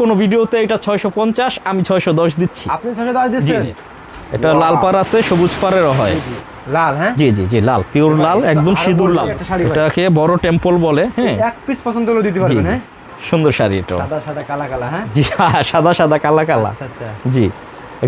কোনো ভিডিওতে এটা ছয়শো পঞ্চাশ আমি ছয়শো দশ দিচ্ছি। আপনি ছশো দশ দিচ্ছেন? এটা লাল পার আছে সবুজ পারেরও হয়। লাল হ্যাঁ? জি জি জি লাল পিওর লাল একদম সিঁদুর লাল। এটাকে বড় টেম্পল বলে? হ্যাঁ। এক পিস পছন্দ হলে দিতে পারবেন হ্যাঁ? সুন্দর শাড়ি এটা সাদা সাদা কালা কালা হ্যাঁ? জি হ্যাঁ, সাদা সাদা কালা কালা। আচ্ছা আচ্ছা। জি।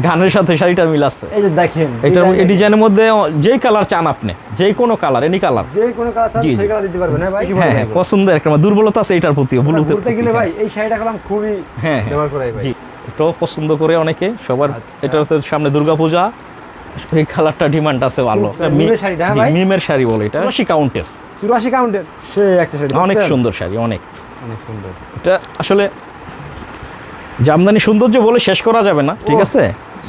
গানের সাথে শাড়িটা মিল আছে। এই যে দেখেন design এই ডিজাইনের মধ্যে যেই কালার চান আপনি যেই কোনো কালার এনি কালার। যে কোনো কালার চান। সেই কালার দিতে পারবেন হ্যাঁ ভাই? হ্যাঁ হ্যাঁ পছন্দের একটা আমার দুর্বলতা আছে এটার প্রতি ব্লুতে গেলে ভাই এই শাড়িটা করলাম খুবই হ্যাঁ হ্যাঁ। ব্যবহার করাই ভাই। জি এটাও পছন্দ করে অনেকে সবার আচ্ছা। এটার সামনে দুর্গাপূজা এই কালারটা ডিমান্ড আছে ভালো। এটা মিমের হ্যাঁ ভাই? মিমের শাড়ি বলে এটা রশি কাউন্টের। চুরাশি কাউন্টের সে একটা শাড়ি অনেক সুন্দর শাড়ি অনেক। অনেক সুন্দর। এটা আসলে জামদানি সৌন্দর্য বলে শেষ করা যাবে না ঠিক আছে?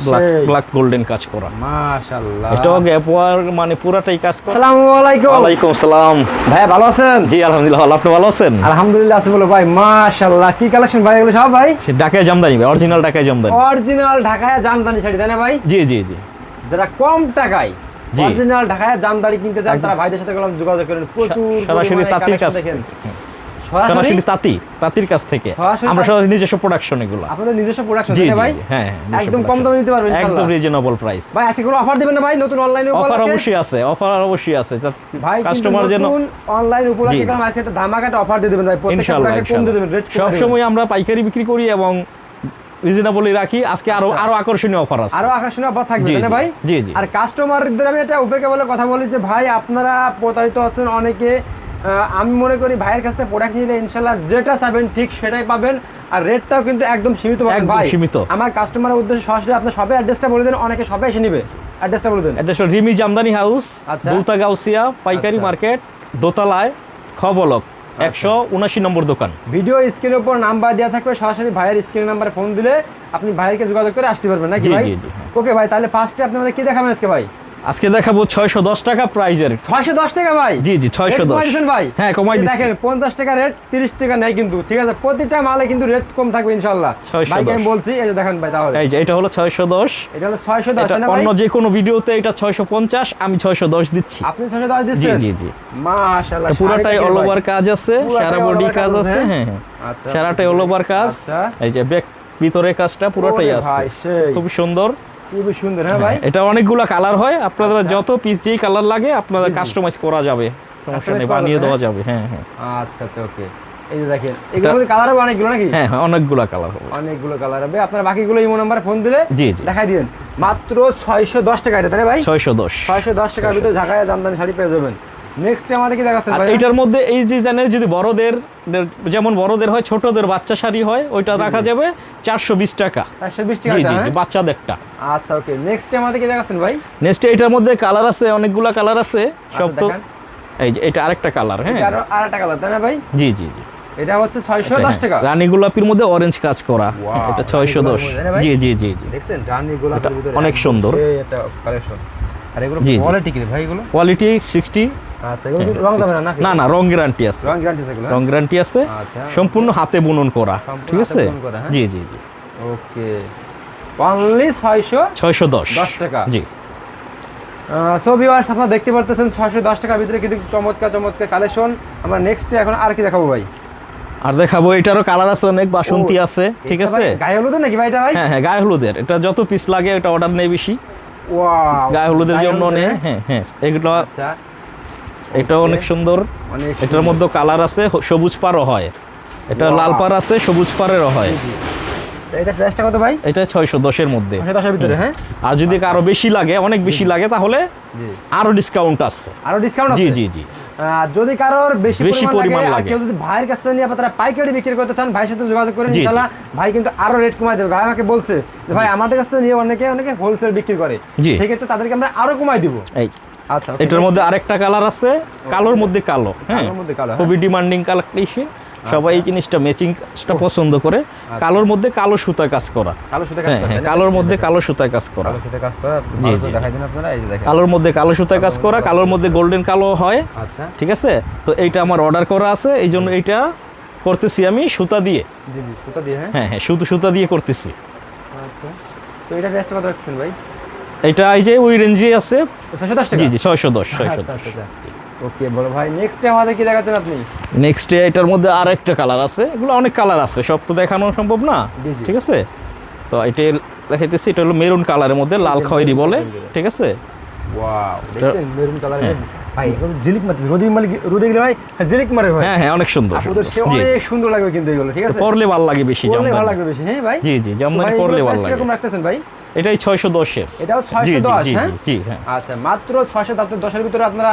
ব্ল্যাক সেই। ব্ল্যাক গোল্ডেন কাজ করা। মাশাআল্লাহ। এটাও গ্যাপ ওয়ার মানে পুরাটাই কাজ করা। আসসালামু আলাইকুম ওয়ালাইকুম আসসালাম ভাই ভালো আছেন? জি আলহামদুলিল্লাহ ভালো। আপনি ভালো আছেন? আলহামদুলিল্লাহ আছি বলো ভাই মাশাআল্লাহ। কি কালেকশন ভাই এগুলো সব ভাই? ঢাকায় জামদানি অরিজিনাল ঢাকায় জামদানি। অরিজিনাল ঢাকায় জামদানি শাড়ি তাই না ভাই? জি জি জি। যারা কম টাকায়। অরিজিনাল ঢাকায় জামদানি কিনতে চান তারা ভাইদের সাথে যোগাযোগ করেন। প্রচুর সরাসরি তাঁতির collection দেখেন। থেকে। সরাসরি সরাসরি তাঁতি তাঁতির কাছ থেকে। আমরা সরাসরি নিজস্ব প্রোডাকশন এগুলো। আপনাদের নিজস্ব প্রোডাকশন জি তাই জি না ভাই হ্যাঁ হ্যাঁ, একদম কম দামে দিতে পারবেন একদম রিজনেবল প্রাইস ভাই আজকে কোনো অফার দিবেন না ভাই নতুন অনলাইনে অফার অবশ্যই আছে অফার অবশ্যই আছে। ভাই কাস্টমার কাস্টমার যেন যেন অনলাইন উপলক্ষে কারণ আজকে একটা ধামাকা অফার দিয়ে দেবেন ভাই। প্রত্যেকটা প্রোডাক্টে কম দিয়ে দেবেন রেট সব সময় আমরা পাইকারি বিক্রি করি এবং রিজনেবলই রাখি। আজকে আরও আচ্ছা। আরও আকর্ষণীয় অফার আছে। আরও আকর্ষণীয় অফার থাকবে না ভাই? জি, জি। আর কাস্টমারদের আমি এটা উপেক্ষা বলে কথা বলি যে ভাই আপনারা প্রতারিত আছেন অনেকে। আমি মনে করি ভাইয়ের কাছ থেকে প্রোডাক্ট নিলে ইনশাল্লাহ যেটা চাবেন ঠিক সেটাই পাবেন আর রেটটাও কিন্তু একদম সীমিত ভাই সীমিত। আমার কাস্টমারের উদ্দেশ্যে সরাসরি আপনার সবে অ্যাড্রেসটা বলে দেন অনেকে সবে এসে নিবে অ্যাড্রেসটা বলে দেন হলো রিমি জামদানি হাউস আচ্ছা। বুলতা গাউসিয়া পাইকারি আচ্ছা। মার্কেট দোতলায় খবলক একশো উনাশি নম্বর দোকান ভিডিও স্ক্রিনের উপর নাম্বার দেওয়া থাকবে সরাসরি ভাইয়ের স্ক্রিন নাম্বারে ফোন দিলে আপনি ভাইয়েরকে যোগাযোগ করে আসতে পারবেন নাকি ভাই জি, হ্যাঁ। ওকে ভাই তাহলে ফার্স্টে আপনি আমাদের কি দেখাবেন আজকে ভাই আজকে দেখাবো ছয়শো দশ টাকা প্রাইজের ছয়শো দশ টাকা ভাই? জি, জি, 610 Rate কমাই দিয়েছেন ভাই। হ্যাঁ, কমাই দেখেন পঞ্চাশ টাকা রেট তিরিশ টাকা নেই কিন্তু ঠিক আছে? প্রতিটা মালে কিন্তু রেট কম থাকবে ইনশাল্লাহ। 610 আমি বলছি এই যে দেখেন ভাই তাহলে। এই যে এটা হলো ছয়শো দশ। এটা হলো ছয়শো দশ এটা তাই না ভাই? অন্য যে কোনো ভিডিওতে এটা ছয়শো পঞ্চাশ আমি ছয়শো দশ দিচ্ছি। আপনি ছয়শো দশ জি দিচ্ছেন? জি জি। মাশাআল্লাহ পুরাটাই অল ওভার কাজ আছে সারা বডি কাজ কাজ আছে আছে, হ্যাঁ? হ্যাঁ আচ্ছা সারাটাই অল ওভার কাজ। আচ্ছা। এই যে ব্যাক ভিতরে কাজটা পুরোটাই আছে। ভাই, খুব সুন্দর। খুবই সুন্দর হ্যাঁ ভাই? এটা অনেকগুলো কালার হয়। আপনাদের আচ্ছা। যত পিস যেই কালার লাগে আপনাদের। কাস্টমাইজ করা যাবে। সমস্যা নেই বানিয়ে দেওয়া যাবে হ্যাঁ হ্যাঁ। আচ্ছা আচ্ছা ওকে এই যে দেখেন এগুলো কালার হবে অনেকগুলো নাকি? হ্যাঁ হ্যাঁ অনেকগুলো কালার হবে। অনেকগুলো কালার হবে। আপনার বাকিগুলো ইমো নাম্বার ফোন দিলে জি জি। দেখাই দিবেন। মাত্র ছয়শো দশ টাকা এটা তাই ভাই? ছয়শো দশ। ছয়শো দশ টাকার ভিতরে ঢাকায় জামদানি শাড়ি পেয়ে যাবেন। নেক্সট আমাদের কি দেখাচ্ছেন ভাই মধ্যে এই ডিজাইনের যদি বড়দের যেমন বড়দের হয় ছোটদের বাচ্চা শাড়ি হয় ওইটা রাখা যাবে চারশো বিশ টাকা। চারশো বিশ টাকা জি জি জি হ্যাঁ? বাচ্চাদেরটা। আচ্ছা ওকে। নেক্সট আমাদের কি দেখাচ্ছেন ভাই? নেক্সট এটার মধ্যে কালার আছে অনেকগুলা কালার আছে সব তো এই যে এটা আরেকটা কালার হ্যাঁ। এটা আরও আর একটা কালার তাই না ভাই? জি জি জি। এটা হচ্ছে ছয়শো এটা দশ হ্যাঁ, টাকা। রানী গোলাপির মধ্যে অরেঞ্জ কাজ করা। এটা ছয়শো রানী দশ। গোলাপের মধ্যে, তাই না ভাই? জি জি জি জি। দেখছেন রানী গোলাপের এটা ভিতরে অনেক সুন্দর। একটা কালেকশন আর এগুলো। কোয়ালিটি কি ভাই এগুলো? কোয়ালিটি আচ্ছা এগুলো রং যাবে না না না রং গ্যারান্টি আছে। রং গ্যারান্টি আছে রং গ্যারান্টি আছে। আচ্ছা। সম্পূর্ণ হাতে বুনন করা ঠিক আছে? বুনন করা, হ্যাঁ? জি জি জি। ওকে। অনলি ছয়শো ছয়শো দশ। দশ টাকা। জি। সো ভিউয়ার্স আপনারা দেখতে পারতেছেন ছয়শো দশ টাকার ভিতরে কিন্তু চমৎকার চমৎকার কালেকশন আমরা নেক্সট এখন আর কি দেখাবো ভাই? আর দেখাবো এটারও কালার আছে অনেক বাসন্তী আছে ঠিক আছে? গায়ে হলুদ নাকি ভাই এটা ভাই? হ্যাঁ হ্যাঁ গায়ে হলুদের। এটা যত পিস লাগে এটা অর্ডার নেই বেশি। গায়ে হলুদের জন্য নে হ্যাঁ হ্যাঁ এগুলো আচ্ছা। এটাও অনেক সুন্দর। এটার মধ্যে কালার আছে সবুজ পারও হয়। এটা লাল পার আছে সবুজ পারেরও হয়। এটা প্রাইসটা কত ভাই? এটা ছয়শো দশের মধ্যে। ছয়শো দশের ভিতরে হ্যাঁ? আর যদি কারও বেশি লাগে অনেক বেশি লাগে তাহলে আরও ডিসকাউন্ট আছে। আরও ডিসকাউন্ট জি আছে? জি যদি কারোর বেশি বেশি পরিমাণ লাগে কেউ যদি ভাইয়ের কাছ থেকে নিয়ে আপনারা পাইকারি বিক্রি করতে চান ভাইয়ের সাথে যোগাযোগ করেন জি। ইনশাআল্লাহ ভাই কিন্তু আরও রেট কমাই দেবে। ভাই আমাকে বলছে যে ভাই আমাদের কাছ থেকে নিয়ে অনেকে অনেকে হোলসেল বিক্রি করে। সেক্ষেত্রে তাদেরকে আমরা আরও কমাই দিব। এই। আচ্ছা এটার মধ্যে আরেকটা কালার আছে কালোর মধ্যে কালো হ্যাঁ? কালোর মধ্যে কালো, হ্যাঁ। খুবই ডিমান্ডিং কালার সবাই এই জিনিসটা ম্যাচিংটা পছন্দ করে। কালোর মধ্যে কালো সুতা কাজ করা। হ্যাঁ, কালোর মধ্যে কালো সুতা কাজ করা। কালোর মধ্যে কালো সুতা কাজ করা কালোর মধ্যে গোল্ডেন কালো হয়। ঠিক আছে? তো এইটা আমার অর্ডার করা আছে এই জন্য এইটা করতেছি আমি সুতা দিয়ে। হ্যাঁ? হ্যাঁ শুধু সুতা দিয়ে করতেছি। এইটা এটা এই যে ওই রেঞ্জে আছে। ছয়শো দশ ছয়শো দশ ছয়শো দশ। ওকে বড় ভাই নেক্সট আমাদের কি দেখাচ্ছেন আপনি? নেক্সট এটার মধ্যে আর একটা কালার আছে। এগুলো অনেক কালার আছে সব তো দেখানো সম্ভব না। ঠিক আছে? তো এটা দেখাইতেছি এটা হলো মেরুন কালারের মধ্যে লাল খয়েরি বলে। ঠিক আছে? ওয়াও দেখছেন? মেরুন কালার ভাই এখন ঝিলিক মারতে রোদে মালিক রোদে গেলে ভাই হ্যাঁ, মারে ভাই হ্যাঁ। হ্যাঁ অনেক সুন্দর। অনেক লাগবে কিন্তু এগুলো ঠিক আছে? পরলে ভালো লাগে বেশি ভালো লাগবে বেশি হ্যাঁ ভাই? জি জি জামদানি পরলে ভালো price লাগে। কীরকম রাখতেছেন ভাই? এটাই এটাও হ্যাঁ জি জি হ্যাঁ? আচ্ছা মাত্র ভিতরে আপনারা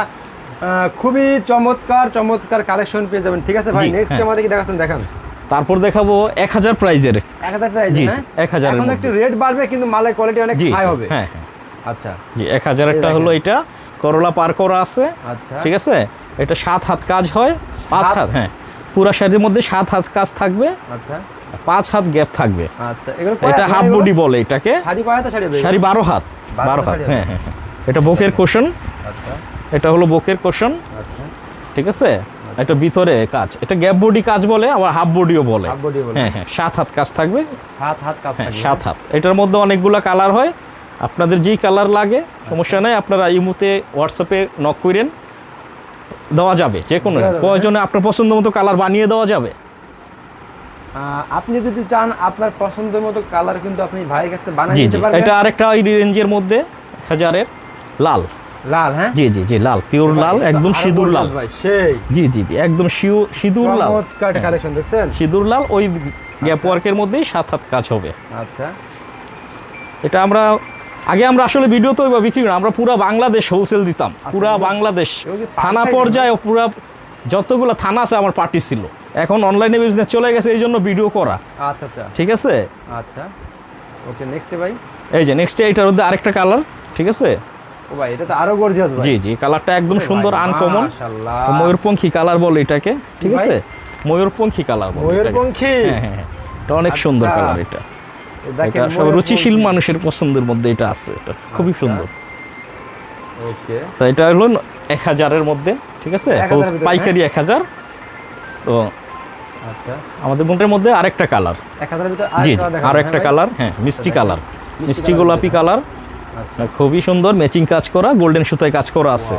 খুবই চমৎকার চমৎকার কালেকশন পেয়ে যাবেন। ঠিক আছে ভাই? নেক্সট হ্যাঁ। আমাদের কি দেখাচ্ছেন? দেখান। তারপর দেখাবো এক হাজার প্রাইজের এক হাজার প্রাইস জি, হ্যাঁ? জি, 1000 এর এখন একটু রেট বাড়বে কিন্তু মালের কোয়ালিটি অনেক হাই হবে। হ্যাঁ হ্যাঁ। আচ্ছা। জি এক হাজারেরটা হলো এটা। করলা পার করা আছে। আচ্ছা। ঠিক আছে? এটা সাত হাত কাজ হয়। পাঁচ হাত হ্যাঁ। পুরা শাড়ির মধ্যে সাত হাত কাজ থাকবে। আচ্ছা। পাঁচ হাত গ্যাপ থাকবে। আচ্ছা এটা হাফ বডি বলে এটাকে। শাড়ি বারো হাত। বারো হাত হ্যাঁ হ্যাঁ হ্যাঁ। এটা বুকের কোশন আচ্ছা। এটা হলো বুকের কোশন। আচ্ছা। ঠিক আছে? এটা ভিতরে কাজ। এটা গ্যাপ বডি কাজ বলে আবার হাফ বডিও বলে। হাফ বডি বলে। হ্যাঁ হ্যাঁ সাত হাত কাজ থাকবে। হাত হাত কাপ হ্যাঁ সাত হাত। এটার মধ্যে অনেকগুলো কালার হয়। আপনাদের যেই কালার লাগে সমস্যা নেই আপনারা ইমুতে হোয়াটসঅ্যাপে নক করেন। দেওয়া যাবে যে কোনো প্রয়োজনে আপনার পছন্দ মতো কালার বানিয়ে দেওয়া যাবে। আপনি যদি চান আপনার পছন্দের মতো কালার কিন্তু আপনি ভাইয়ের কাছে বানিয়ে দিতে পারবেন। এটা আরেকটা ওই রেঞ্জের মধ্যে হাজারের লাল। লাল হ্যাঁ? জি জি জি লাল পিওর লাল একদম সিঁদুর লাল। ভাই সেই। জি জি জি একদম সিঁদুর লাল। কালেকশন দেখছেন? সিঁদুর লাল ওই গ্যাপ ওয়ার্কের মধ্যেই সাত হাত কাজ হবে। আচ্ছা। এটা আমরা আগে আমরা আসলে ভিডিও তো বিক্রি করি আমরা পুরা বাংলাদেশ হোলসেল দিতাম। পুরা বাংলাদেশ। থানা পর্যায়ে পুরা যতগুলো থানা আছে আমার পার্টি ছিল। এখন অনলাইনে বিজনেস চলে গেছে এই জন্য ভিডিও করা। আচ্ছা আচ্ছা। ঠিক আছে? আচ্ছা। ওকে নেক্সট ভাই। এই যে নেক্সট এইটার মধ্যে আরেকটা কালার ঠিক আছে? ভাই এটা তো আরও গর্জিয়াস ভাই। জি জি কালারটা একদম সুন্দর আনকমন ময়ূরপঙ্খী কালার বলে এটাকে ঠিক আছে? ময়ূরপঙ্খী কালার বলে ময়ূরপঙ্খী? হ্যাঁ হ্যাঁ হ্যাঁ। এটা অনেক সুন্দর আচ্ছা। কালার এটা এটা সব রুচিশীল মানুষের পছন্দের মধ্যে এটা আছে। এটা খুবই আচ্ছা। সুন্দর। ওকে। তো এটা হলো এক হাজারের মধ্যে ঠিক আছে? 1000 এর ভিতরে, পাইকারি এক হাজার। তো আচ্ছা। আমাদের বোনের মধ্যে আরেকটা কালার এক হাজারের ভিতরে জি আর একটা কালার হ্যাঁ মিষ্টি কালার মিষ্টি গোলাপি কালার খুবই সুন্দর ম্যাচিং কাজ করা গোল্ডেন সুতায় কাজ করা আছে।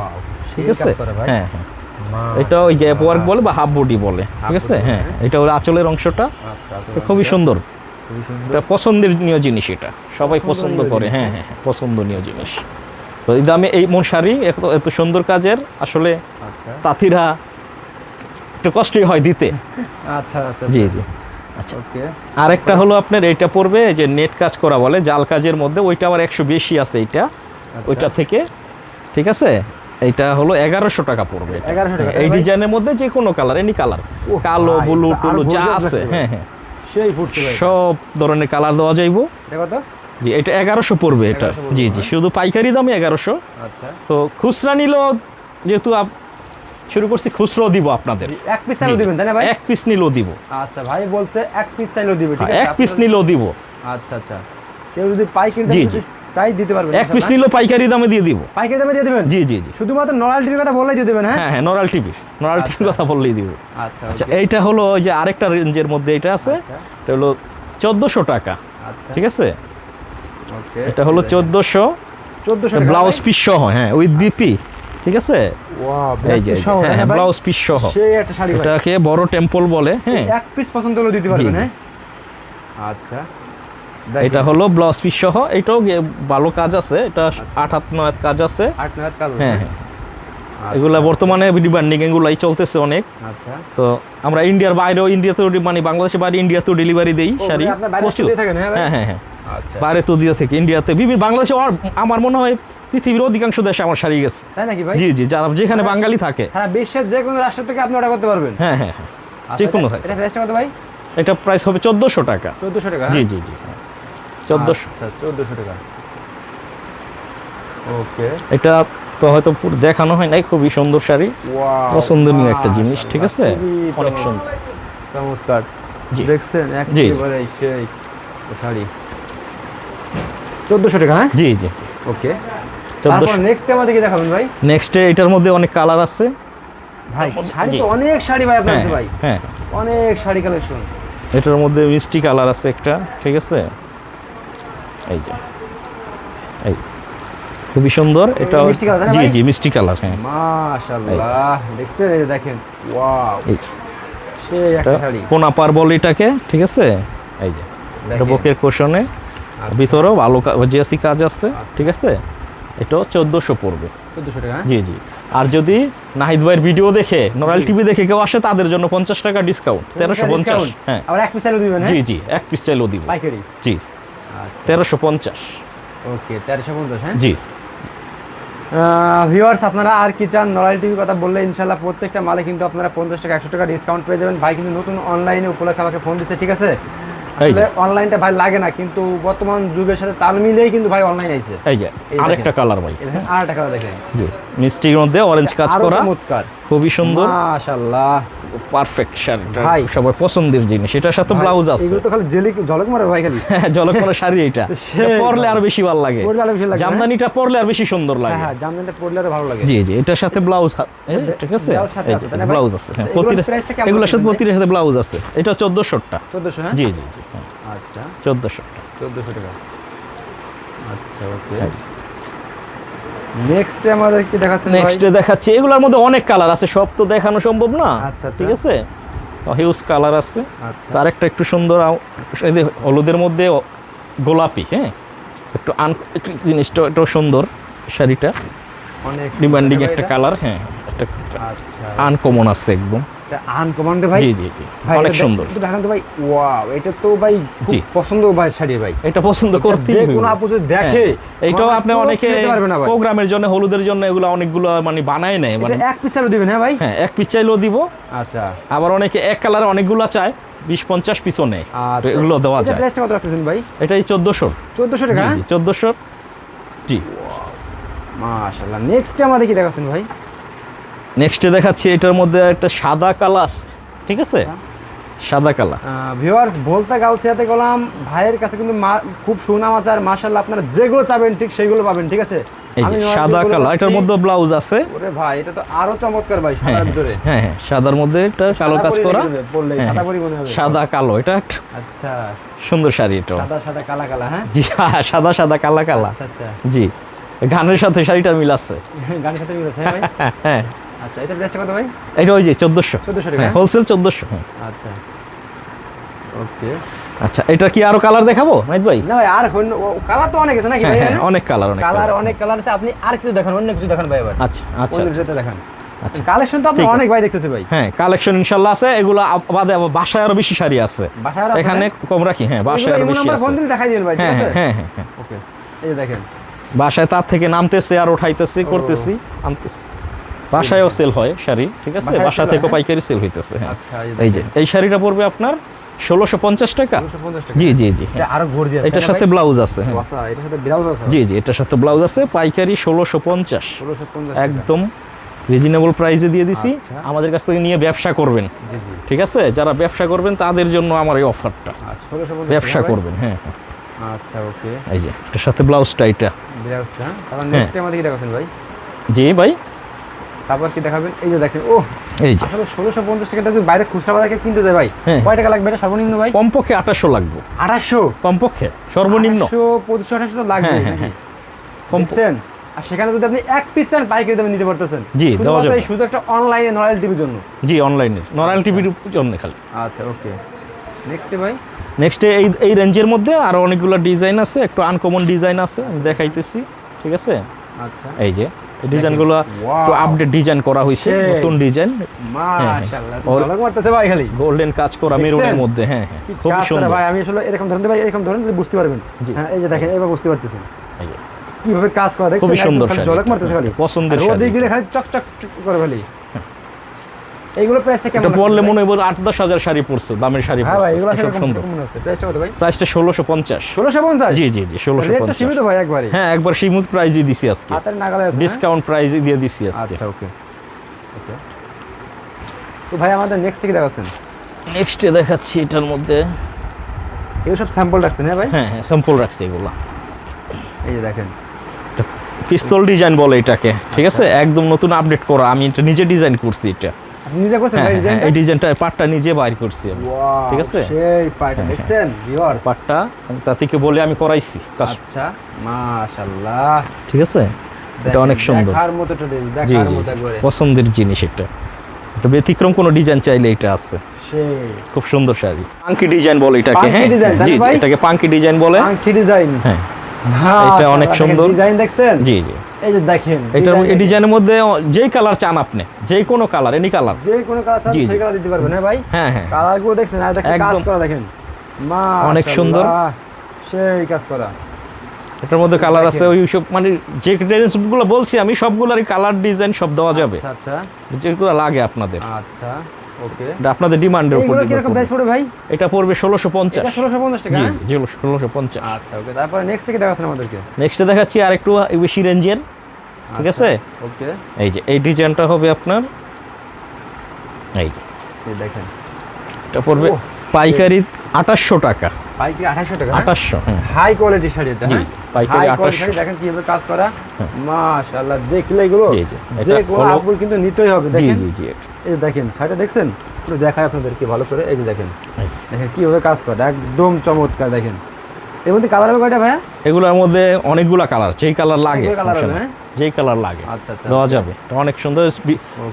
ঠিক আছে? ভাই। হ্যাঁ হ্যাঁ। মা- এটা ওই গ্যাপ ওয়ার্ক বলে বা হাফ বডি বলে ঠিক আছে? হ্যাঁ হ্যাঁ। এটা হলো আঁচলের অংশটা। আচ্ছা আচ্ছা, খুবই সুন্দর। এটা পছন্দনীয় জিনিস এটা। সবাই পছন্দ করে হ্যাঁ হ্যাঁ হ্যাঁ, পছন্দনীয় জিনিস। তো এই দামে এই মন শাড়ি এত এত সুন্দর কাজের আসলে আচ্ছা। তাঁতিরা একটু কষ্টই হয় দিতে। আচ্ছা আচ্ছা। জি জি। আচ্ছা। ওকে আরেকটা হলো আপনার এইটা পড়বে যে নেট কাজ করা বলে জাল কাজের মধ্যে ওইটা আবার একশো বেশি আছে এইটা। আচ্ছা। ওইটা থেকে ঠিক আছে? এইটা হলো এগারোশো টাকা পড়বে এটা। 1100 টাকা, হ্যাঁ, এই ডিজাইনের মধ্যে যে কোনো কালার এনি কালার। কালো ব্লু টুলু যা আছে হ্যাঁ হ্যাঁ। সব ধরনের কালার দেওয়া যাইব। জি এটা এগারোশো পড়বে এটা। জি জি। শুধু পাইকারি দামে এগারোশো। আচ্ছা। তো খুচরা নিল যেহেতু শুরু করছি খুচরো দিব আপনাদের। এক পিস চাইলেও। দিবেন তাই না ভাই? এক পিস নিলেও দিব। আচ্ছা ভাই বলছে এক পিস চাইলেও দিবে ঠিক আছে? এক পিস নিলেও দিব। আচ্ছা আচ্ছা। কেউ যদি পাইকারি জি, জি। চাই দিতে পারবেন এক পিস নিলেও পাইকারি দামে দিয়ে দিব। পাইকারি দামে দিয়ে দিবেন? জি জি জি। শুধুমাত্র নরালটির কথা বললেই দিয়ে দেবেন হ্যাঁ? হ্যাঁ হ্যাঁ নরাল টিভি। নরাল টিভির কথা বললেই দিব। আচ্ছা আচ্ছা এইটা হলো ওই যে আরেকটা রেঞ্জের মধ্যে এটা আছে। আচ্ছা, এটা হলো চোদ্দোশো টাকা আচ্ছা। ঠিক আছে? এটা হলো চোদ্দোশো। 1400 ব্লাউজ পিস সহ হ্যাঁ উইথ বিপি ঠিক আছে? এই যে হ্যাঁ হ্যাঁ ব্লাউজ পিস সহ। এটাকে বড় টেম্পল বলে হ্যাঁ। এক পিস পছন্দ হলে দিতে পারবেন হ্যাঁ। আচ্ছা। এটা হলো ব্লাউজ পিস সহ। এটাও ভালো কাজ আছে। এটা আট হাত নয় কাজ আছে। আট নয় কাজ হ্যাঁ হ্যাঁ। এগুলা বর্তমানে ডিমান্ডিং এগুলাই চলতেছে অনেক। আচ্ছা। তো আমরা ইন্ডিয়ার বাইরেও ইন্ডিয়াতেও ডি- মানে বাংলাদেশের বাইরে ইন্ডিয়াতেও ডেলিভারি দেই শাড়ি। মানে বাইরে প্রচুর। হ্যাঁ হ্যাঁ হ্যাঁ হ্যাঁ। আচ্ছা। বাইরে তো দিয়ে থেকে। ইন্ডিয়াতে বিভিন্ন বাংলাদেশে আর আমার মনে হয় পৃথিবীর অধিকাংশ দেশে আমার শাড়ি গেছে। তাই নাকি ভাই? জি জি যারা যেখানে বাঙালি থাকে। হ্যাঁ বিশ্বের যে কোনো রাষ্ট্র থেকে আপনি অর্ডার করতে পারবেন। হ্যাঁ হ্যাঁ আচ্ছা, যে কোনো থাকে এটা প্রাইসটা কত ভাই? এটা প্রাইস হবে চোদ্দোশো টাকা। চোদ্দোশো টাকা জি হ্যাঁ? জি জি। চোদ্দোশো। আচ্ছা চোদ্দোশো টাকা। ওকে। এটা তো হয়তো দেখানো হয় নাই খুবই সুন্দর শাড়ি। পছন্দনীয় একটা জিনিস ঠিক আছে? অনেক সুন্দর। চমৎকার। দেখছেন। একেবারে সেই শাড়ি। চোদ্দোশো টাকা হ্যাঁ? জি জি ওকে। চোদ্দোশো। তারপর নেক্সট আমাদের কি দেখাবেন ভাই? নেক্সটে এটার মধ্যে অনেক কালার আছে। ভাই শাড়ি তো অনেক শাড়ি ভাই আপনার হ্যাঁ কাছে ভাই। হ্যাঁ। অনেক শাড়ি কালেকশন এটার মধ্যে মিষ্টি কালার আছে একটা ঠিক আছে? এই যে। খুবই সুন্দর। এটা জি জি মিষ্টি কালার হ্যাঁ। মাশাআল্লাহ দেখছেন এই দেখেন ওয়াও। এই যে, সেই একটা শাড়ি। পোনা পারবল এটাকে ঠিক আছে? এই যে এটা। বুকের কোশনে ভিতরেও ভালো জিএসি কাজ আছে আচ্ছা। ঠিক আছে? এটাও চোদ্দোশো পড়বে। 1400 টাকা হ্যাঁ? জি জি। আর যদি নাহিদ ভাইয়ের ভিডিও দেখে নরাল টিভি দেখে কেউ আসে তাদের জন্য পঞ্চাশ টাকা ডিসকাউন্ট তেরোশো পঞ্চাশ? হ্যাঁ। আবার এক পিস চালু দিবেন জি হ্যাঁ? জি এক পিস চাইলেও দিব পাইকারি। জি। আচ্ছা। তেরোশো পঞ্চাশ। ওকে 1350 হ্যাঁ? জি। ভিউয়ার্স আপনারা আর কি চান? নরাল টিভির কথা বললে ইনশাল্লাহ প্রত্যেকটা মালে কিন্তু আপনারা পঞ্চাশ টাকা একশো টাকা ডিসকাউন্ট পেয়ে যাবেন। ভাই কিন্তু নতুন অনলাইনে উপলক্ষে আমাকে ফোন দিচ্ছে ঠিক আছে। অনলাইনটা ভাই লাগে না কিন্তু বর্তমান যুগের সাথে তাল মিলিয়েই কিন্তু ভাই অনলাইন আইছে। এই যে আরেকটা কালার ভাই। আরেকটা কালার দেখেন। জি মিষ্টির মধ্যে অরেঞ্জ কাজ করা। চমৎকার। খুবই সুন্দর। মাশাআল্লাহ। পারফেক্ট শাড়িটা ভাই। সবার পছন্দের জিনিস। এটার সাথে ব্লাউজ আছে। এগুলো তো খালি জেলি ঝলক মারে ভাই খালি। জলকোনা শাড়ি এটা। সেই এটা পরলে। আরও বেশি ভালো লাগে। পরলে আরও বেশি লাগে, জামদানিটা পরলে আর বেশি সুন্দর হ্যাঁ লাগে। হ্যাঁ জামদানিটা পরলে আরও ভালো লাগে। জি জি এটার সাথে ব্লাউজ আছে? সাথে আছে, ব্লাউজ আছে। হ্যাঁ প্রতিটা এগুলোর সাথে? প্রতিটার সাথে ব্লাউজ আছে। এটা চোদ্দোশোটা। 1400 হ্যাঁ? জি জি জি হ্যাঁ। আচ্ছা। চোদ্দোশোটা। 1400 টাকা। আচ্ছা ওকে। হ্যাঁ। নেক্সট আমাদের কি দেখাচ্ছেন নেক্সটে দেখাচ্ছি এগুলোর মধ্যে অনেক কালার আছে সব তো দেখানো সম্ভব না। আচ্ছা, আচ্ছা। ঠিক আছে? হিউজ কালার আছে। আচ্ছা। তার একটা একটু সুন্দর হলুদের মধ্যে গোলাপি হ্যাঁ? একটু আন একটু জিনিসটা একটু সুন্দর শাড়িটা। অনেক ডিমান্ডিং একটা কালার হ্যাঁ। একটা আচ্ছা। আনকমন আছে একদম। আনকমান্ড ভাই? জি জি জি। অনেক সুন্দর। দেখান তো ভাই ওয়াও এটা তো ভাই জি। পছন্দ ভাই শাড়ি ভাই। এটা পছন্দ করতে যে কোনো আপু যদি দেখে এইটাও আপনি অনেকে প্রোগ্রামের জন্য হলুদের জন্য এগুলো অনেকগুলো মানে বানায় নেয় মানে এক পিস দিবেন হ্যাঁ ভাই? হ্যাঁ এক পিস চাইলেও দিব। আচ্ছা। আবার অনেকে এক কালারে অনেকগুলো চায় বিশ পঞ্চাশ নেয়। তো আচ্ছা এগুলো দেওয়া এটা যায়। প্রাইসটা কত রাখতেছেন ভাই? এটাই চোদ্দোশো। 1400 টাকা? চোদ্দোশো। জি। মাশাআল্লাহ। নেক্সট আমাদের কি দেখাচ্ছেন ভাই। নেক্সটে দেখাচ্ছি এটার মধ্যে একটা সাদা কালা আছে ঠিক আছে? সাদা কালা ভিউয়ার্স বলতে গাউছিয়াতে গেলাম ভাইয়ের কাছে কিন্তু খুব সুনাম আছে আর মাশাআল্লাহ আপনারা যেগুলো চাবেন ঠিক সেগুলো পাবেন ঠিক আছে? এই যে সাদা কালা এটার মধ্যে ব্লাউজ আছে। ওরে ভাই এটা তো আরও চমৎকার ভাই হ্যাঁ সাদার ভিতরে। হ্যাঁ হ্যাঁ সাদার মধ্যে এটা কালো কাজ করা। হ্যাঁ, সাদা হ্যাঁ। পরি মনে হবে। সাদা কালো এটা আচ্ছা। সুন্দর শাড়ি এটা। সাদা সাদা কালা কালা হ্যাঁ? জি হ্যাঁ, সাদা সাদা কালা কালা। আচ্ছা আচ্ছা। জি গানের সাথে শাড়িটা মিল আছে। গানের সাথে মিল আছে হ্যাঁ ভাই? হ্যাঁ। আচ্ছা এটা প্রাইসটা কত ভাই? এটা ওই যে চোদ্দোশো। 1400 টাকা, হ্যাঁ হ্যাঁ? হোলসেল চোদ্দোশো আচ্ছা। ওকে আচ্ছা এটা কি আরও কালার দেখাবো ভাই? না ভাই আর কালার তো অনেক আছে নাকি হ্যাঁ ভাই হ্যাঁ অনেক কালার অনেক কালার অনেক কালার আছে আপনি আর কিছু দেখান অন্য কিছু দেখান ভাই এবার আচ্ছা আচ্ছা অন্য আচ্ছা, যেটা দেখান। আচ্ছা। কালেকশন তো আপনি অনেক ভাই দেখতেছি ভাই। হ্যাঁ কালেকশন ইনশাল্লাহ আছে এগুলো বাদে আবার বাসায় আরও বেশি শাড়ি আছে। এখানে কম রাখি হ্যাঁ বাসায় আরও বেশি আছে। ফোন দিলে দেখাই দিবেন ভাই ঠিক হ্যাঁ আছে? হ্যাঁ হ্যাঁ হ্যাঁ। ওকে এই দেখেন। বাসায় তার থেকে নামতেছে আর উঠাইতেছি করতেছি আনতেছি। বাসায়ও সেল হয় শাড়ি ঠিক আছে? বাসা থেকে পাইকারি সেল হইতেছে হ্যাঁ। আচ্ছা এই যে এই শাড়িটা পড়বে আপনার ষোলোশো পঞ্চাশ টাকা। জি জি জি হ্যাঁ। আরও গর্জিয়াস এটার সাথে ব্লাউজ আছে হ্যাঁ। আচ্ছা এটার সাথে ব্লাউজ আছে? জি জি এটার সাথে ব্লাউজ আছে পাইকারি ষোলোশো পঞ্চাশ। একদম রিজনেবল প্রাইসে দিয়ে দিছি। আচ্ছা। আমাদের কাছ থেকে নিয়ে ব্যবসা করবেন। ঠিক আছে? যারা ব্যবসা করবেন তাদের জন্য আমার এই অফারটা 1650 ব্যবসা করবেন হ্যাঁ। হ্যাঁ। আচ্ছা ওকে। এই যে এটার সাথে ব্লাউজটা এটা। ব্লাউজটা হ্যাঁ। হ্যাঁ। নেক্সট আমাদের কি দেখাবেন ভাই? জি ভাই? তারপর কি দেখাবেন? এই যে দেখেন ও এই যে। আসলে ষোলোশো পঞ্চাশ টাকাটা যদি বাইরে খুচরা বাজারে কিনতে যায় ভাই হ্যাঁ। কয় টাকা লাগবে এটা সর্বনিম্ন ভাই? কমপক্ষে আঠাশশো লাগবে। আঠাশশো? কমপক্ষে সর্বনিম্ন। পঁচিশশো আঠাশশো লাগবে হ্যাঁ, হ্যাঁ, নাকি? কম দেখছেন? আর সেখানে যদি আপনি এক পিস চান পাইকারি দামে নিতে পারতেছেন। জি, দেওয়া যাবে। শুধু একটা অনলাইনে নয়েল টিভির জন্য। জি অনলাইনে নরাল টিভির জন্য খালি। আচ্ছা ওকে নেক্সট ভাই? নেক্সটে এই এই রেঞ্জের মধ্যে আরও অনেকগুলো ডিজাইন আছে একটু আনকমন ডিজাইন আছে আমি দেখাইতেছি ঠিক আছে? আচ্ছা। এই যে। ডিজাইনগুলো একটু আপডেট ডিজাইন করা হয়েছে নতুন ডিজাইন মাশাআল্লাহ ওর- ঝলক মারতেছে ভাই খালি। গোল্ডেন কাজ করা? মেরুনের মধ্যে হ্যাঁ হ্যাঁ সুন্দর। ভাই আমি আসলে এরকম ধরেন ভাই এরকম ধরেন বুঝতে পারবেন। হ্যাঁ এই যে দেখেন এবার বুঝতে পারতেছেন। কীভাবে কাজ করা দেখছেন? সুন্দর ঝলক মারতেছে খালি। পছন্দের রোদে গেলে খালি চকচক করে খালি। এইগুলো প্রাইসটা কেমন পরলে মনে হয় আট দশ হাজার শাড়ি পড়ছে দামের শাড়ি? হ্যাঁ ভাই এগুলো কম সুন্দর। প্রাইসটা কত ভাই? প্রাইসটা ষোলোশো পঞ্চাশ। ষোলোশো পঞ্চাশ? জি জি জি ষোলোশো রেটটা সীমিত ভাই একবারে। হ্যাঁ একবার প্রাইজই দিছি আজকে। হাতের নাগালে আছে? ডিসকাউন্ট প্রাইজই দিয়ে দিছি আজকে। আচ্ছা ওকে ওকে তো ভাই আমাদের নেক্সট কি দেখাচ্ছেন? নেক্সটে দেখাচ্ছি এটার মধ্যে। এগুলো সব স্যাম্পল রাখছেন হ্যাঁ ভাই? হ্যাঁ হ্যাঁ স্যাম্পল রাখছি এগুলো। এই যে দেখেন। পিস্তল ডিজাইন বলে এটাকে ঠিক আছে? একদম নতুন আপডেট করা আমি এটা নিজে ডিজাইন করছি এটা। নিজে করছেন হ্যাঁ হ্যাঁ, ডিজাইনটা? এই ডিজাইনটা পাটটা নিজে বাইর করছি আমি ঠিক আছে? সেই পার্ট হ্যাঁ, দেখছেন ভিউয়ার্স পাটটা আমি বলে আমি করাইছি আচ্ছা মাশাআল্লাহ। ঠিক আছে? এটা অনেক সুন্দর। দেখার মতো একটা ডিজাইন দেখার মতো জি। পছন্দের জিনিস এটা। এটা ব্যতিক্রম কোনো ডিজাইন চাইলে এটা আছে। খুব সুন্দর শাড়ি। পাঙ্কি ডিজাইন বলে এটাকে হ্যাঁ? জি? এটাকে পাঙ্কি ডিজাইন বলে। ডিজাইন হ্যাঁ। এটা অনেক সুন্দর। ডিজাইন দেখছেন? জি জি। এই যে দেখেন এটার এই ডিজাইনের মধ্যে যেই কালার চান আপনি যে কোনো কালার এনি কালার যে কোনো কালার চান। সেই কালার দিতে পারবেন হ্যাঁ ভাই? হ্যাঁ হ্যাঁ। কালারগুলো দেখছেন আর দেখেন কাজ করা দেখেন। মা অনেক সুন্দর। সেই কাজ করা। এটার মধ্যে কালার আছে ওই সব মানে যে গুলো বলছি আমি সবগুলোরই কালার ডিজাইন সব দেওয়া যাবে। আচ্ছা আচ্ছা। যেগুলো লাগে আপনাদের। আচ্ছা। ওকে এটা আপনাদের ডিমান্ডের উপর প্রাইস পড়বে ভাই? এটা পড়বে ষোলোশো পঞ্চাশ। এটা ষোলোশো পঞ্চাশ টাকা জি হ্যাঁ? জি ষোলোশো পঞ্চাশ। আচ্ছা ওকে তারপরে নেক্সট কি দেখাচ্ছেন আমাদেরকে। নেক্সটে দেখাচ্ছি আর একটু বেশি রেঞ্জের ঠিক আছে? ওকে এই যে এই ডিজাইনটা হবে আপনার এই যে। দেখেন। এটা পড়বে পাইকারি আঠাশশো টাকা। পাইকারি আঠাশশো টাকা আঠাশশো হ্যাঁ হাই কোয়ালিটির শাড়ি এটা জি, হ্যাঁ? পাইকারি 2800 শাড়ি দেখেন কীভাবে কাজ করা। হ্যাঁ। মাশাআল্লাহ দেখলে এগুলো জি, জি। যে কোনো আপুর কিন্তু নিতেই হবে দেখেন। জি জি এই দেখেন শাড়িটা দেখছেন? একটু দেখায় আপনাদেরকে ভালো করে এই যে দেখেন। দেখেন কীভাবে কাজ করে একদম চমৎকার দেখেন। এর মধ্যে কালার হবে কয়টা ভাইয়া? এগুলোর মধ্যে অনেকগুলা কালার যেই কালার লাগে সমস্যা হবে। যেই কালার লাগে। আচ্ছা, আচ্ছা, দেওয়া আচ্ছা। যাবে অনেক সুন্দর।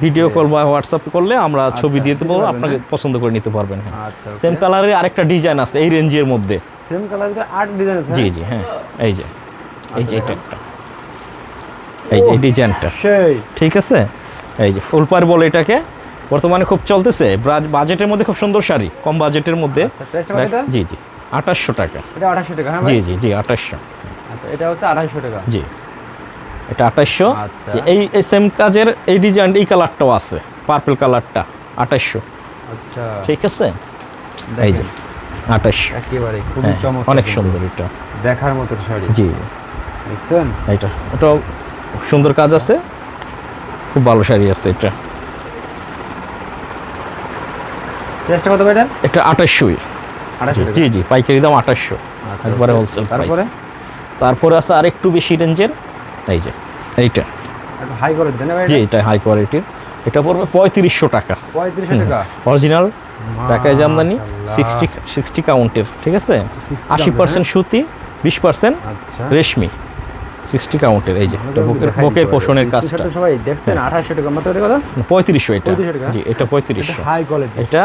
ভিডিও কল বা হোয়াটসঅ্যাপ করলে আমরা ছবি আচ্ছা, দিয়ে দিতে দেবো আপনাকে হ্যাঁ? পছন্দ করে নিতে পারবেন হ্যাঁ। সেম কালারের আরেকটা ডিজাইন আছে এই রেঞ্জের মধ্যে। সেম কালার আট ডিজাইন আছে জি হ্যাঁ? জি হ্যাঁ। এই যে এই যে এটা একটা। এই যে ডিজাইনটা সেই। ঠিক আছে? এই যে ফুল পার বলে এটাকে। বর্তমানে খুব চলতেছে। বাজেটের মধ্যে খুব সুন্দর শাড়ি কম বাজেটের মধ্যে? জি জি আঠাশশো টাকা। এটা আঠাশশো টাকা হ্যাঁ জি জি জি আঠাশশো। আচ্ছা এটা হচ্ছে আঠাশশো টাকা। জি। এটা আঠাশশো আচ্ছা। এই এই সেম কাজের এই ডিজাইন এই কালারটাও আছে পার্পল কালারটা আঠাশশো আচ্ছা। ঠিক আছে? এই যে আঠাশশো একেবারে খুবই হ্যাঁ, চমৎকার অনেক সুন্দর এটা। দেখার মতো শাড়ি। জি। দেখছেন? এটা এটাও সুন্দর কাজ আছে। খুব ভালো শাড়ি আছে এটা। প্রাইসটা কত ভাই এটা আঠাশশোই আঠাশশো জি জি পাইকারি দাম আঠাশশো আচ্ছা, একবারে হোলসেল তারপরে? তারপরে আছে আর একটু বেশি রেঞ্জের। এই যে এইটা। হাই জি এটা হাই কোয়ালিটির এটা পড়বে পঁয়ত্রিশশো টাকা। পঁয়ত্রিশশো টাকা? অরিজিনাল টাকায় জামদানি সিক্সটি সিক্সটি কাউন্টের ঠিক আছে? আশি পার্সেন্ট সুতি বিশ পার্সেন্ট আচ্ছা। রেশমি। সিক্সটি কাউন্টের এই যে বুকের বুকের পোষণের কাজটা। সবাই দেখছেন আঠাশশো টাকা মাত্র কত? পঁয়ত্রিশশো এটা। জি এটা পঁয়ত্রিশশো। হাই কোয়ালিটি এটা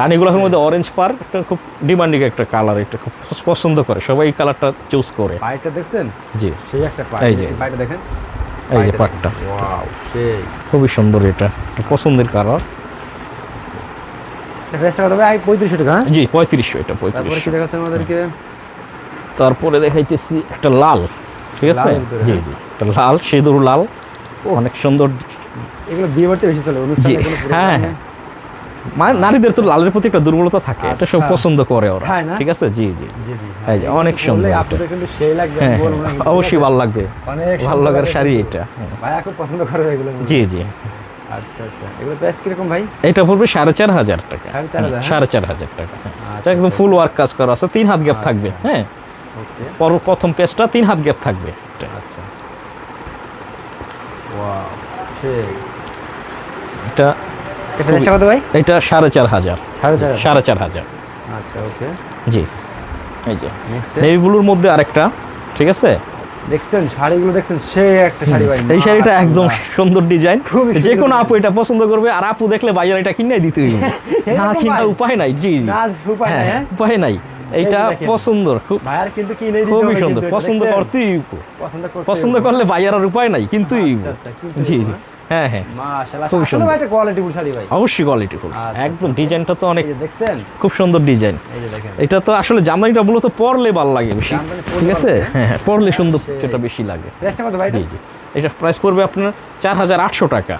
রানীগুলোর মধ্যে অরেঞ্জ পার্ক একটা খুব ডিমান্ডিং একটা কালার এটা খুব পছন্দ করে। সবাই এই কালারটা চুজ করে। পাইটা দেখছেন? জি। সেই একটা এই যে। পাইটা দেখেন। এই যে পাটটা। খুবই সুন্দর এটা। পছন্দের কালার। পঁয়ত্রিশশো টাকা হ্যাঁ? জি পঁয়ত্রিশশো এটা তারপরে কি পঁয়ত্রিশশো আমাদেরকে? তারপরে দেখাইতেছি একটা লাল ঠিক আছে? জি হ্যাঁ। জি লাল সিঁদুর লাল। অনেক সুন্দর। এগুলো বিয়ে বাড়িতে বেশি চলে জি অনুষ্ঠানে কোনো হ্যাঁ হ্যাঁ। নারীদের তো লালের প্রতি একটা দুর্বলতা থাকে। এটা সব আচ্ছা। পছন্দ করে ওরা। ঠিক আছে? জি জি। হ্যাঁ, অনেক সুন্দর হ্যাঁ হ্যাঁ, অবশ্যই ভালো লাগবে। ভালো লাগার শাড়ি এটা। হ্যাঁ। খুব পছন্দ করে এগুলো জি জি। আচ্ছা আচ্ছা। এটা পড়বে সাড়ে চার হাজার টাকা। সাড়ে চার হাজার, হ্যাঁ, হ্যাঁ? টাকা। হ্যাঁ। আচ্ছা, এটা একদম ফুল ওয়ার্ক কাজ করা আছে। তিন হাত গ্যাপ থাকবে হ্যাঁ? প্রথম পেজটা তিন হাত গ্যাপ থাকবে। এটা। এটা সাড়ে চার হাজার। সাড়ে চার হাজার। আচ্ছা ওকে। জি। এই যে। নেভি ব্লুর মধ্যে আরেকটা ঠিক আছে? দেখছেন শাড়িগুলো দেখছেন সেই একটা শাড়ি ভাই। এই শাড়িটা একদম সুন্দর। ডিজাইন যে কোনো আপু এটা পছন্দ করবে আর আপু দেখলে বাইরে এটা কিনে দিতে হইবে। না কিনা উপায় নাই জি জি। উপায় নাই, হ্যাঁ হ্যাঁ? উপায় নাই। এইটা দেখেন। পছন্দ খুব ভাইয়ার কিন্তু খুবই সুন্দর। পছন্দ করতেই পছন্দ। করলে বাইয়ার আর উপায় নাই কিন্তু আচ্ছা, আচ্ছা, জি জি। হ্যাঁ হ্যাঁ। আসলে সুন্দর। ভাই কোয়ালিটি ফুল শাড়ি ভাই। অবশ্যই কোয়ালিটি ফুল। আচ্ছা, একদম ডিজাইনটা তো অনেক দেখছেন? খুব সুন্দর ডিজাইন। এই যে দেখেন। এটা তো আসলে জামদানিটা মূলত পরলে ভালো লাগে বেশি। ঠিক আছে? হ্যাঁ হ্যাঁ পরলে সুন্দর সেটা বেশি লাগে। জি জি। এটা প্রাইস পড়বে আপনার চার হাজার আটশো টাকা।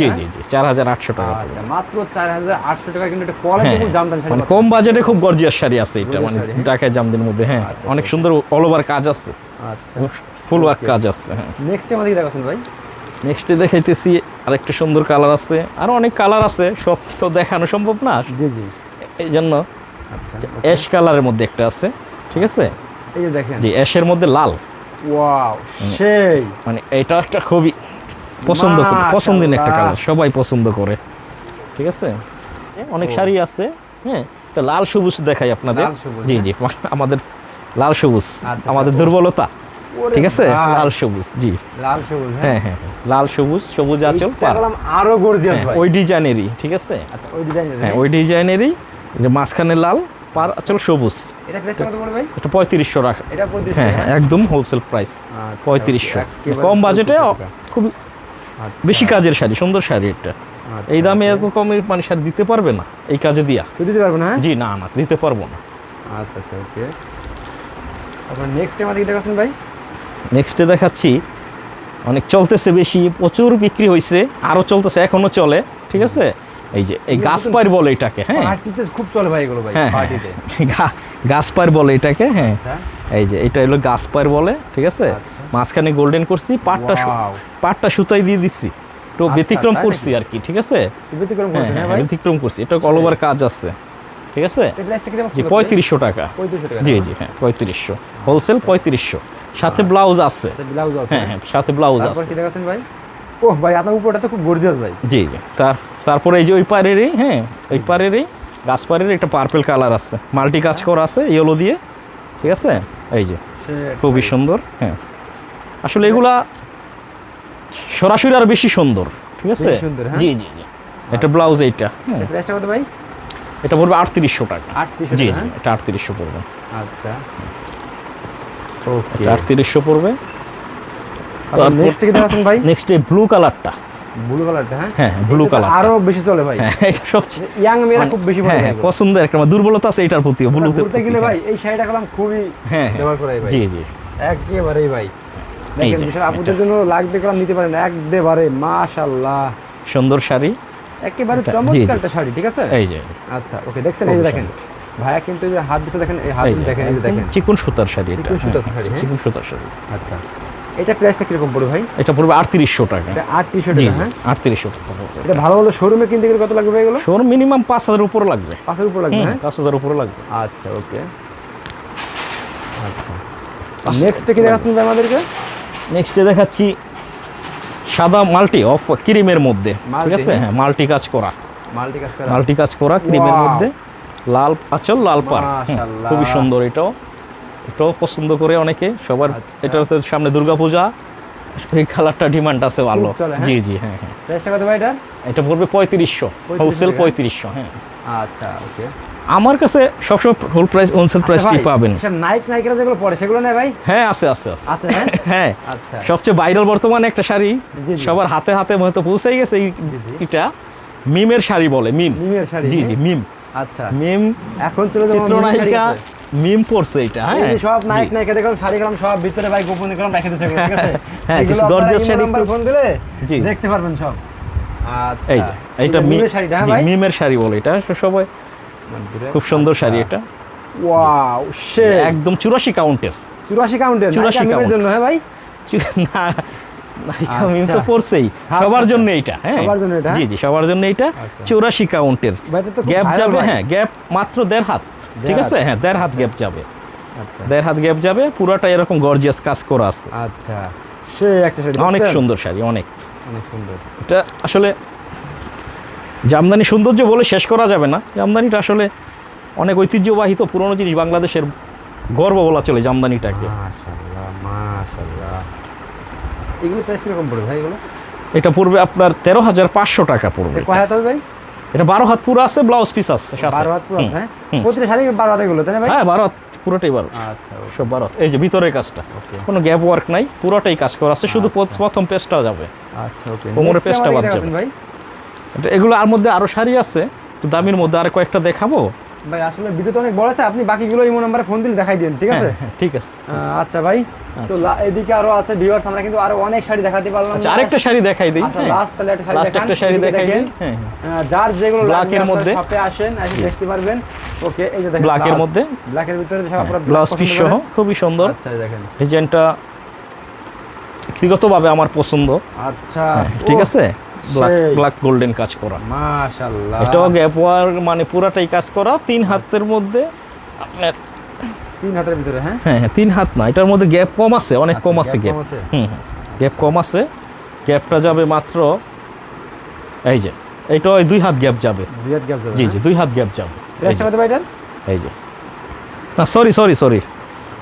জি জি জি চার হাজার আটশো টাকা আচ্ছা মাত্র চার হাজার আটশো টাকা কিন্তু এটা কোয়ালিটি হ্যাঁ। জামদানি শাড়ি মানে কম বাজেটে খুব গর্জিয়াস শাড়ি আছে এটা। মানে হ্যাঁ? ঢাকায় জামদের মধ্যে হ্যাঁ। আচ্ছা, অনেক সুন্দর অল ওভার কাজ আছে। আচ্ছা। ফুল ওয়ার্ক কাজ আছে হ্যাঁ। নেক্সট আমাদের কি দেখাচ্ছেন ভাই? নেক্সটে দেখাইতেছি আরেকটা সুন্দর কালার আছে। আর অনেক কালার আছে সব তো দেখানো সম্ভব না। জি জি। এই জন্য আচ্ছা অ্যাশ কালারের মধ্যে একটা আছে ঠিক আছে? এই যে দেখেন। জি অ্যাশের মধ্যে লাল। ওয়াও সেই। মানে এটা একটা খুবই পছন্দ করে পছন্দের একটা কালার সবাই পছন্দ করে ঠিক আছে? অনেক শাড়ি আছে হ্যাঁ? একটা লাল সবুজ দেখাই আপনাদের। জি হ্যাঁ। জি আমাদের লাল সবুজ আচ্ছা, আমাদের আচ্ছা। দুর্বলতা। ঠিক আছে? লাল। সবুজ জি। লাল সবুজ হ্যাঁ? হ্যাঁ লাল সবুজ সবুজ আঁচল আরও গর্জিয়াস হ্যাঁ, ভাই ওই ডিজাইনেরই ঠিক আছে? আচ্ছা ওই ডিজাইনের হ্যাঁ ওই ডিজাইনেরই। যে মাঝখানে লাল পার আঁচল সবুজ। এটা প্রাইসটা কত পড়বে ভাই? এটা পঁয়ত্রিশশো রাখা এটা পঁয়ত্রিশ হ্যাঁ হ্যাঁ, একদম হোলসেল প্রাইস পঁয়ত্রিশশো। কম বাজেটে খুব বেশি কাজের শাড়ি সুন্দর শাড়ি এটা। এই দামে এত কমের মানে শাড়ি দিতে পারবে না এই কাজে দিয়া। দিতে পারব না হ্যাঁ? জি না না দিতে পারব না। আচ্ছা আচ্ছা ওকে। তারপর নেক্সট টাইম দিকে দেখাচ্ছেন ভাই। নেক্সটে দেখাচ্ছি। অনেক চলতেছে বেশি প্রচুর বিক্রি হয়েছে আরও চলতেছে এখনও চলে ঠিক আছে? এই যে এই গাছ পায়ের বলে এটাকে হ্যাঁ? খুব চলে ভাই এগুলো ভাই হ্যাঁ হ্যাঁ, গাছ পায়ের বলে এটাকে হ্যাঁ। আচ্ছা। এই যে এটা হলো গাছ পায়ের বলে ঠিক আছে? আচ্ছা। মাঝখানে গোল্ডেন করছি পাটটা পাটটা সুতাই দিয়ে দিচ্ছি তো ব্যতিক্রম করছি? আর কি ঠিক আছে? ব্যতিক্রম হ্যাঁ হ্যাঁ হ্যাঁ করছি এটা অল ওভার কাজ আছে। ঠিক আছে? জি পঁয়ত্রিশশো টাকা। জি জি হ্যাঁ পঁয়ত্রিশশো। হোলসেল পঁয়ত্রিশশো। সাথে ব্লাউজ আছে। হ্যাঁ হ্যাঁ সাথে ব্লাউজ আছে। ভাই? ওহ ভাই আপনার উপরটা তো খুব গর্জিয়াস ভাই। জি জি তার তারপরে এই যে ওই পারেরই হ্যাঁ ওই পারেরই গাছ পারের একটা পার্পেল কালার আছে। মাল্টি কাজ করা আছে ইয়েলো দিয়ে। ঠিক আছে? এই যে খুবই সুন্দর হ্যাঁ। আসলে এগুলা সরাসরি আর বেশি সুন্দর। ঠিক আছে? হ্যাঁ? জি জি জি। একটা ব্লাউজ এইটা হ্যাঁ। প্রাইসটা কত ভাই? এটা পড়বে আটত্রিশশো টাকা। জি জি হ্যাঁ? এটা আটত্রিশশো পড়বে। আচ্ছা। ওকে আটত্রিশশো পড়বে। নেক্সট কি দেখাচ্ছেন ভাই? নেক্সট এই ব্লু কালারটা ব্লু কালারটা হ্যাঁ? হ্যাঁ ব্লু কালার আরও বেশি চলে ভাই। হ্যাঁ এটা সবচেয়ে ইয়াং মেয়েরা খুব বেশি হ্যাঁ হ্যাঁ, পছন্দের একটা দুর্বলতা আছে এটার প্রতিও ব্লুতে গেলে ভাই এই শাড়িটা কলাম খুবই হ্যাঁ ব্যবহার ভাই। জি জি। একেবারেই ভাই। দেখেন বিশাল আপুদের জন্য লাগবে কলাম নিতে পারেন একবারে মাশাআল্লাহ। সুন্দর শাড়ি। একেবারে চমৎকার একটা শাড়ি ঠিক আছে? এই যে। আচ্ছা ওকে দেখছেন এই দেখেন। ভাইয়া কিন্তু এই যে হাত দিতে দেখেন এই হাত দেখেন এই যে দেখেন। চিকন সুতার শাড়ি এটা। চিকন সুতার হ্যাঁ, শাড়ি, হ্যাঁ? চিকন সুতার শাড়ি। আচ্ছা এটা প্রাইসটা কীরকম পড়বে ভাই? এটা পড়বে আটত্রিশশো টাকা। এটা আট টি শার্ট জি জি হ্যাঁ? আটত্রিশশো টাকা এটা ভালো ভালো শোরুমে কিনতে গেলে কত লাগবে এগুলো? শোর মিনিমাম পাঁচ হাজার উপরে লাগবে। পাঁচের উপর লাগবে হ্যাঁ? পাঁচ হাজার উপরে লাগবে। আচ্ছা ওকে। আচ্ছা। নেক্সট কি দেখাচ্ছেন ভাই আমাদেরকে? নেক্সটে দেখাচ্ছি সাদা মাল্টি অফ ক্রিমের মধ্যে ঠিক আছে? হ্যাঁ। হ্যাঁ মাল্টি কাজ করা। মাল্টি কাজ করা। মাল্টি কাজ করা ক্রিমের মধ্যে। লাল আচল লাল পার। খুবই সুন্দর এটাও। এটাও পছন্দ করে অনেকে। সবার আচ্ছা। এটা সামনে দুর্গাপূজা। এই কালারটা ডিমান্ড আছে ভালো। হ্যাঁ? জি জি হ্যাঁ হ্যাঁ। এটা এটা পড়বে পঁয়ত্রিশশো। 3500 হোলসেল টাকা? পঁয়ত্রিশশো হ্যাঁ। আচ্ছা ওকে। আমার কাছে সবসময় হোল প্রাইস হোলসেল প্রাইসটি পাবেন? নাইক নাইকেরা যেগুলো পরে সেগুলো নেই ভাই? হ্যাঁ আছে আছে আছে। আছে হ্যাঁ? হ্যাঁ আচ্ছা। সবচেয়ে ভাইরাল বর্তমানে একটা শাড়ি। সবার হাতে হাতে হয়তো পৌঁছাই গেছে। এটা মিমের শাড়ি বলে মিম। মিমের শাড়ি জি জি মিম। আচ্ছা। মিম এখন চলে শাড়ি চিত্রনায়িকা মিম পড়ছে এটা হ্যাঁ? সব নায়ক জি। নায়িকা দেখলাম শাড়ি গেলাম সব ভিতরে ভাই গোপন দেখলাম রেখে দিয়েছে ঠিক আছে? হ্যাঁ, কিছু এই শাড়ি ফোন দিলে জি। দেখতে পারবেন সব। আচ্ছা এই যে এইটা মি- মিমের শাড়িটা হ্যাঁ ভাই? মিমের শাড়ি বলে এটা সবাই খুব সুন্দর শাড়ি এটা। ওয়াও সে একদম চুরাশি কাউন্টের। চুরাশি কাউন্টের? 84 চুরাশি কাউন্টের। জন্য হ্যাঁ ভাই। না মিম তো আচ্ছা। পড়ছেই আচ্ছা, সবার আচ্ছা। জন্য এইটা হ্যাঁ। সবার জন্য এটা, জি জি সবার জন্য আচ্ছা। চৌরাশি কাউন্টের। এটা তো খুব গ্যাপ যাবে হ্যাঁ গ্যাপ মাত্র দেড় হাত। ঠিক আছে? হ্যাঁ দেড় হাত গ্যাপ যাবে। আচ্ছা। দেড় হাত গ্যাপ যাবে পুরাটা এরকম গর্জিয়াস কাজ করা আছে। আচ্ছা। সে একটা শাড়ি অনেক সুন্দর শাড়ি অনেক। অনেক সুন্দর। এটা আসলে জামদানি সৌন্দর্য বলে শেষ করা যাবে না। জামদানিটা আসলে অনেক ঐতিহ্যবাহিত পুরনো জিনিস বাংলাদেশের গর্ব বলা চলে জামদানিটাকে। মাশাআল্লাহ মাশাআল্লাহ। এগুলো প্রাইস কীরকম পড়বে ভাই এগুলো? এটা পড়বে আপনার তেরো হাজার পাঁচশো টাকা পড়বে কয় হাত হবে ভাই? এটা বারো হাত পুরো আছে ব্লাউজ পিস আছে সাথে। বারো হাত পুরো হ্যাঁ? হুম। প্রতিটা শাড়ি বারো হাত এগুলো তাই না ভাই? হ্যাঁ বারো হাত পুরোটাই বারো আচ্ছা okay, সব বারো এই যে ভিতরের কাজটা কোনো গ্যাপ ওয়ার্ক নাই পুরোটাই কাজ করা আছে শুধু প্রথম পেজটা যাবে। আচ্ছা ওকে। কোমরে Next পেস্টটা বাদ যাবে। ভাই? এগুলো আর মধ্যে আরও শাড়ি আছে দামির মধ্যে আর কয়েকটা দেখাবো। ভাই আসলে ভিডিও তো অনেক বড় আছে আপনি বাকিগুলো ইমো নাম্বারে ফোন দিলে দেখাই দিন ঠিক আছে? হ্যাঁ, হ্যাঁ, ঠিক আছে। আচ্ছা ভাই তো এদিকে আরও আছে ভিউয়ার্স আমরা কিন্তু আরও অনেক শাড়ি দেখাতে পারলাম। আচ্ছা আরেকটা শাড়ি দেখাই দিই আচ্ছা লাস্ট তাহলে একটা শাড়ি লাস্ট একটা শাড়ি দেখাই। দিই হ্যাঁ যার যেগুলো আপনারা মধ্যে। শপে আসেন এসে দেখতে পারবেন। ওকে এই যে দেখেন এর মধ্যে। ব্ল্যাকের ভিতরে সব আপনারা ব্লাউজ পিস সহ খুবই সুন্দর। আচ্ছা দেখেন। ডিজাইনটা ব্যক্তিগতভাবে আমার পছন্দ। আচ্ছা হ্যাঁ, ঠিক আছে? ব্ল্যাক ব্ল্যাক গোল্ডেন কাজ করা। মাশাআল্লাহ। এটাও গ্যাপ ওয়ার মানে পুরাটাই কাজ করা তিন হাতের মধ্যে। আপনার তিন হাতের ভিতরে হ্যাঁ? হ্যাঁ হ্যাঁ তিন হাত না এটার মধ্যে গ্যাপ কম আছে অনেক আচ্ছা, কম আছে গ্যাপ কম আছে? হুম গ্যাপ কম আছে। গ্যাপটা যাবে মাত্র এই যে এইটা ওই দুই হাত গ্যাপ যাবে। দুই হাত গ্যাপ জি জি দুই হাত গ্যাপ যাবে। এই যে, না সরি সরি সরি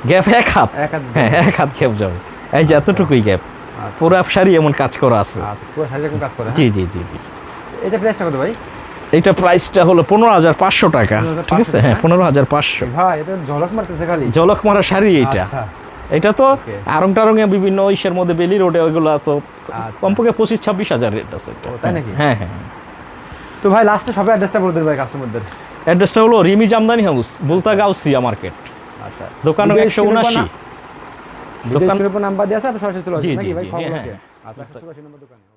গ্যাপ এক হাত। এক হাত হ্যাঁ এক হাত গ্যাপ যাবে। এই যে এতটুকুই গ্যাপ। পুরো শাড়ি এমন কাজ করা আছে। আচ্ছা পুরো শাড়ি এরকম কাজ করে হ্যাঁ? জি জি জি জি। এটা প্রাইসটা কত ভাই? এইটা প্রাইসটা হলো পনেরো হাজার পাঁচশো টাকা ঠিক আছে? হ্যাঁ পনেরো হাজার পাঁচশো। ভাই এটা ঝলক মারতেছে খালি। জলক মারা শাড়ি এইটা। আচ্ছা এটা তো আরং বিভিন্ন ইসের মধ্যে বেলি রোডে ওইগুলো তো আচ্ছা। কমপক্ষে পঁচিশ ছাব্বিশ হাজার রেট আছে তাই নাকি? হ্যাঁ হ্যাঁ তো ভাই লাস্টে সবাই অ্যাড্রেসটা বলে দেন ভাই কাস্টমারদের অ্যাড্রেসটা হলো রিমি জামদানি হাউস বুলতা গাউসিয়া মার্কেট। আচ্ছা। দোকান একশো উনাশি না- video দোকান screen এর উপর নাম্বার দিয়ে আছে আপনি সরাসরি চলে আসবেন নাকি ভাই খবর হ্যাঁ, হ্যাঁ। আচ্ছা দোকানে